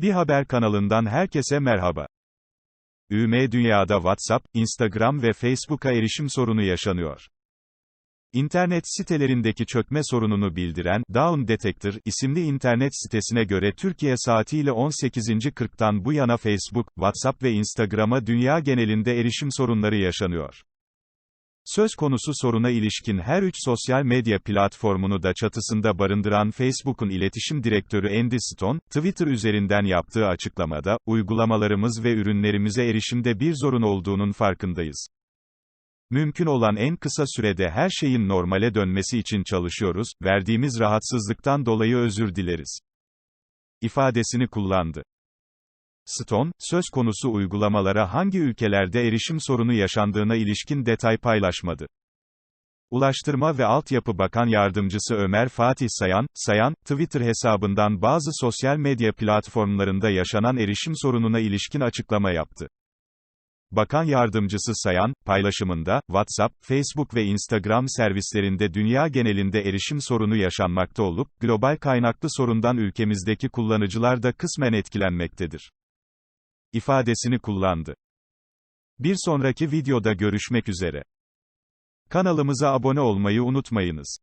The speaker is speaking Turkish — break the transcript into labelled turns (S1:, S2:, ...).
S1: Bir haber kanalından herkese merhaba. ÜM Dünya'da WhatsApp, Instagram ve Facebook'a erişim sorunu yaşanıyor. İnternet sitelerindeki çökme sorununu bildiren Down Detector isimli internet sitesine göre Türkiye saatiyle 18.40'tan bu yana Facebook, WhatsApp ve Instagram'a dünya genelinde erişim sorunları yaşanıyor. Söz konusu soruna ilişkin her üç sosyal medya platformunu da çatısında barındıran Facebook'un iletişim direktörü Andy Stone, Twitter üzerinden yaptığı açıklamada, uygulamalarımız ve ürünlerimize erişimde bir zorun olduğunun farkındayız. Mümkün olan en kısa sürede her şeyin normale dönmesi için çalışıyoruz, verdiğimiz rahatsızlıktan dolayı özür dileriz. ifadesini kullandı. Stone, söz konusu uygulamalara hangi ülkelerde erişim sorunu yaşandığına ilişkin detay paylaşmadı. Ulaştırma ve Altyapı Bakan Yardımcısı Ömer Fatih Sayan, Sayan, Twitter hesabından bazı sosyal medya platformlarında yaşanan erişim sorununa ilişkin açıklama yaptı. Bakan Yardımcısı Sayan, paylaşımında, WhatsApp, Facebook ve Instagram servislerinde dünya genelinde erişim sorunu yaşanmakta olup, global kaynaklı sorundan ülkemizdeki kullanıcılar da kısmen etkilenmektedir ifadesini kullandı. Bir sonraki videoda görüşmek üzere. Kanalımıza abone olmayı unutmayınız.